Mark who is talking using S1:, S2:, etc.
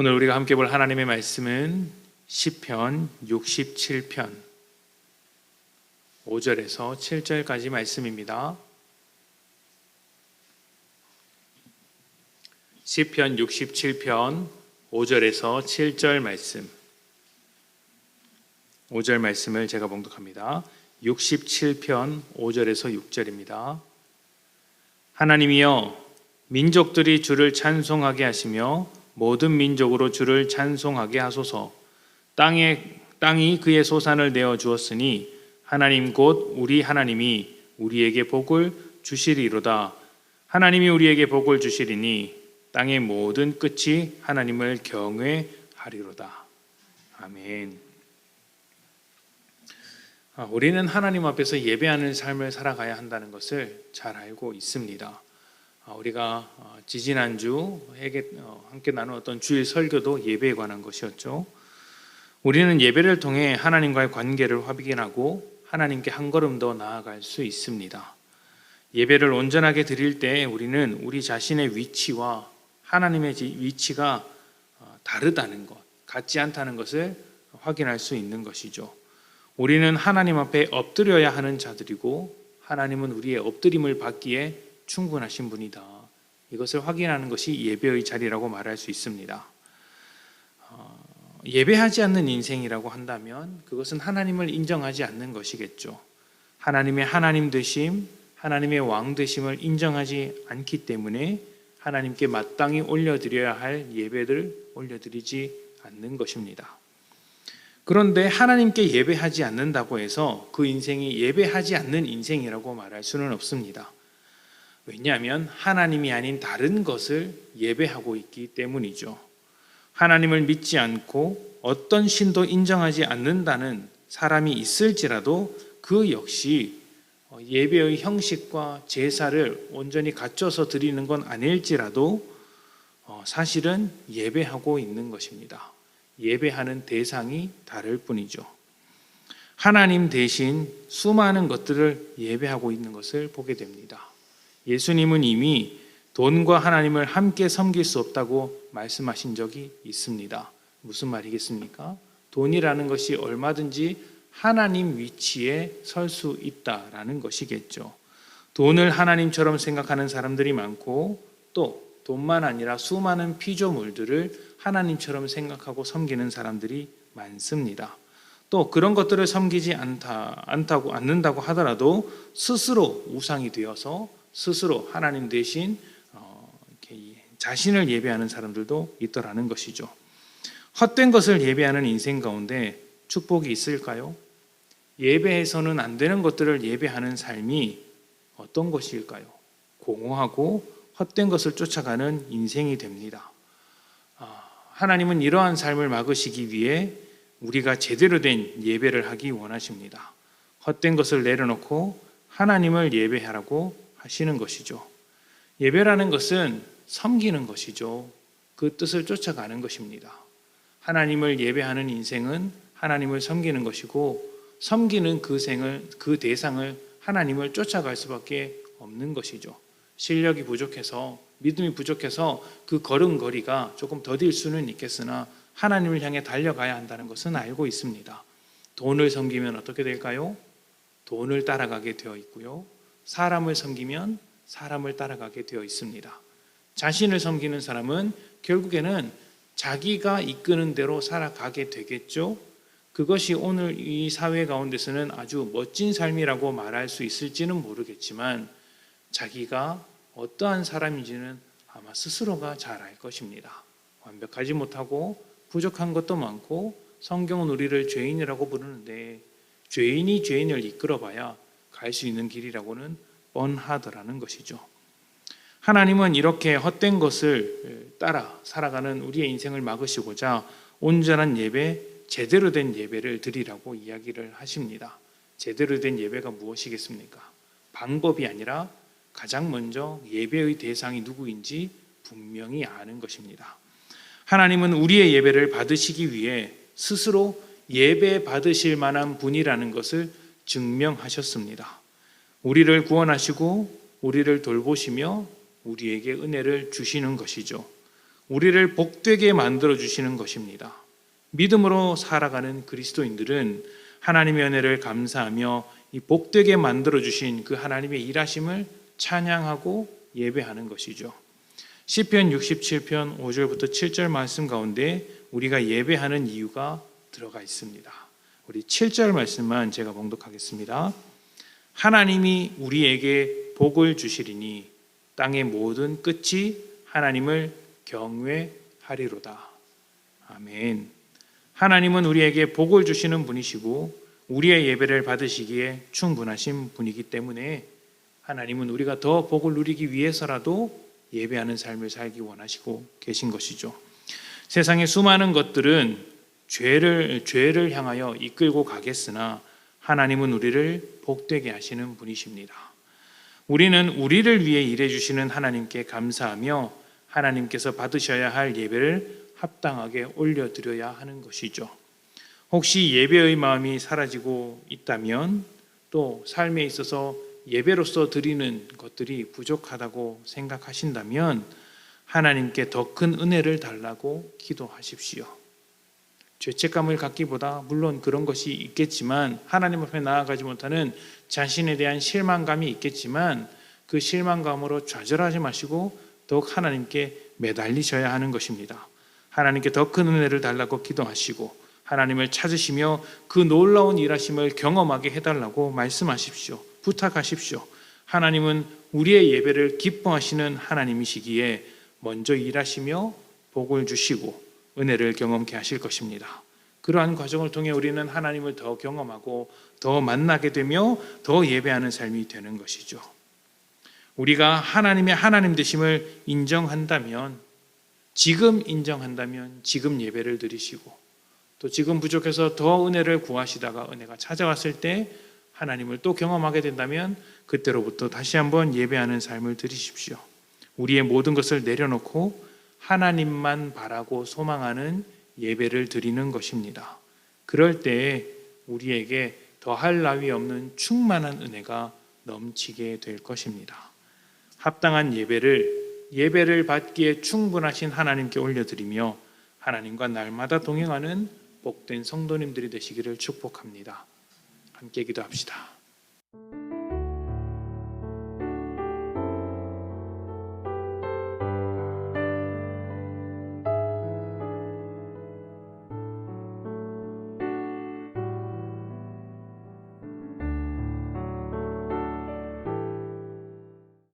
S1: 오늘 우리가 함께 볼 하나님의 말씀은 시편 67편 5절에서 7절까지 말씀입니다. 시편 67편 5절에서 7절 말씀 5절 말씀을 제가 봉독합니다. 67편 5절에서 6절입니다. 하나님이여 민족들이 주를 찬송하게 하시며 모든 민족으로 주를 찬송하게 하소서. 땅에 땅이 그의 소산을 내어 주었으니 하나님 곧 우리 하나님이 우리에게 복을 주시리로다. 하나님이 우리에게 복을 주시리니 땅의 모든 끝이 하나님을 경외하리로다. 아멘. 아, 우리는 하나님 앞에서 예배하는 삶을 살아가야 한다는 것을 잘 알고 있습니다. 아, 우리가 어, 지지난주 어, 함께 나누었던 주일 설교도 예배에 관한 것이었죠. 우리는 예배를 통해 하나님과의 관계를 확인하고 하나님께 한 걸음 더 나아갈 수 있습니다. 예배를 온전하게 드릴 때 우리는 우리 자신의 위치와 하나님의 위치가 어, 다르다는 것, 같지 않다는 것을 확인할 수 있는 것이죠. 우리는 하나님 앞에 엎드려야 하는 자들이고 하나님은 우리의 엎드림을 받기에 충분하신 분이다. 이것을 확인하는 것이 예배의 자리라고 말할 수 있습니다. 어, 예배하지 않는 인생이라고 한다면 그것은 하나님을 인정하지 않는 것이겠죠. 하나님의 하나님 되심, 하나님의 왕 되심을 인정하지 않기 때문에 하나님께 마땅히 올려드려야 할 예배를 올려드리지 않는 것입니다. 그런데 하나님께 예배하지 않는다고 해서 그 인생이 예배하지 않는 인생이라고 말할 수는 없습니다. 왜냐하면 하나님이 아닌 다른 것을 예배하고 있기 때문이죠. 하나님을 믿지 않고 어떤 신도 인정하지 않는다는 사람이 있을지라도 그 역시 예배의 형식과 제사를 온전히 갖춰서 드리는 건 아닐지라도 어, 사실은 예배하고 있는 것입니다. 예배하는 대상이 다를 뿐이죠. 하나님 대신 수많은 것들을 예배하고 있는 것을 보게 됩니다. 예수님은 이미 돈과 하나님을 함께 섬길 수 없다고 말씀하신 적이 있습니다. 무슨 말이겠습니까? 돈이라는 것이 얼마든지 하나님 위치에 설 수 있다라는 것이겠죠. 돈을 하나님처럼 생각하는 사람들이 많고 또 돈만 아니라 수많은 피조물들을 하나님처럼 생각하고 섬기는 사람들이 많습니다. 또 그런 것들을 섬기지 않다, 않다고 않는다고 하더라도 스스로 우상이 되어서 스스로 하나님 대신 어, 자신을 예배하는 사람들도 있더라는 것이죠. 헛된 것을 예배하는 인생 가운데 축복이 있을까요? 예배에서는 안 되는 것들을 예배하는 삶이 어떤 것일까요? 공허하고 헛된 것을 쫓아가는 인생이 됩니다. 하나님은 이러한 삶을 막으시기 위해 우리가 제대로 된 예배를 하기 원하십니다. 헛된 것을 내려놓고 하나님을 예배하라고 하시는 것이죠. 예배라는 것은 섬기는 것이죠. 그 뜻을 쫓아가는 것입니다. 하나님을 예배하는 인생은 하나님을 섬기는 것이고 섬기는 그 생을 그 대상을 하나님을 쫓아갈 수밖에 없는 것이죠. 실력이 부족해서 믿음이 부족해서 그 걸음걸이가 조금 더딜 수는 있겠으나 하나님을 향해 달려가야 한다는 것은 알고 있습니다. 돈을 섬기면 어떻게 될까요? 돈을 따라가게 되어 있고요. 사람을 섬기면 사람을 따라가게 되어 있습니다. 자신을 섬기는 사람은 결국에는 자기가 이끄는 대로 살아가게 되겠죠. 그것이 오늘 이 사회 가운데서는 아주 멋진 삶이라고 말할 수 있을지는 모르겠지만 자기가 어떠한 사람인지는 아마 스스로가 잘 알 것입니다. 완벽하지 못하고 부족한 것도 많고 성경은 우리를 죄인이라고 부르는데 죄인이 죄인을 이끌어봐야 갈 수 있는 길이라고는 뻔하더라는 것이죠. 하나님은 이렇게 헛된 것을 따라 살아가는 우리의 인생을 막으시고자 온전한 예배, 제대로 된 예배를 드리라고 이야기를 하십니다. 제대로 된 예배가 무엇이겠습니까? 방법이 아니라 가장 먼저 예배의 대상이 누구인지 분명히 아는 것입니다. 하나님은 우리의 예배를 받으시기 위해 스스로 예배 받으실 만한 분이라는 것을 증명하셨습니다. 우리를 구원하시고 우리를 돌보시며 우리에게 은혜를 주시는 것이죠. 우리를 복되게 만들어 주시는 것입니다. 믿음으로 살아가는 그리스도인들은 하나님의 은혜를 감사하며 이 복되게 만들어 주신 그 하나님의 일하심을 찬양하고 예배하는 것이죠. 시편 67편 5절부터 7절 말씀 가운데 우리가 예배하는 이유가 들어가 있습니다. 우리 7절 말씀만 제가 봉독하겠습니다. 하나님이 우리에게 복을 주시리니 땅의 모든 끝이 하나님을 경외하리로다. 아멘. 하나님은 우리에게 복을 주시는 분이시고 우리의 예배를 받으시기에 충분하신 분이기 때문에 하나님은 우리가 더 복을 누리기 위해서라도 예배하는 삶을 살기 원하시고 계신 것이죠. 세상의 수많은 것들은 죄를 죄를 향하여 이끌고 가겠으나 하나님은 우리를 복되게 하시는 분이십니다. 우리는 우리를 위해 일해 주시는 하나님께 감사하며 하나님께서 받으셔야 할 예배를 합당하게 올려 드려야 하는 것이죠. 혹시 예배의 마음이 사라지고 있다면 또 삶에 있어서 예배로서 드리는 것들이 부족하다고 생각하신다면 하나님께 더 큰 은혜를 달라고 기도하십시오. 죄책감을 갖기보다 물론 그런 것이 있겠지만 하나님 앞에 나아가지 못하는 자신에 대한 실망감이 있겠지만 그 실망감으로 좌절하지 마시고 더욱 하나님께 매달리셔야 하는 것입니다. 하나님께 더 큰 은혜를 달라고 기도하시고 하나님을 찾으시며 그 놀라운 일하심을 경험하게 해달라고 말씀하십시오. 부탁하십시오. 하나님은 우리의 예배를 기뻐하시는 하나님이시기에 먼저 일하시며 복을 주시고 은혜를 경험케 하실 것입니다. 그러한 과정을 통해 우리는 하나님을 더 경험하고 더 만나게 되며 더 예배하는 삶이 되는 것이죠. 우리가 하나님의 하나님 되심을 인정한다면 지금 인정한다면 지금 예배를 드리시고 또 지금 부족해서 더 은혜를 구하시다가 은혜가 찾아왔을 때 하나님을 또 경험하게 된다면 그때로부터 다시 한번 예배하는 삶을 드리십시오. 우리의 모든 것을 내려놓고 하나님만 바라고 소망하는 예배를 드리는 것입니다. 그럴 때 우리에게 더할 나위 없는 충만한 은혜가 넘치게 될 것입니다. 합당한 예배를 예배를 받기에 충분하신 하나님께 올려드리며 하나님과 날마다 동행하는 복된 성도님들이 되시기를 축복합니다. 함께 기도합시다.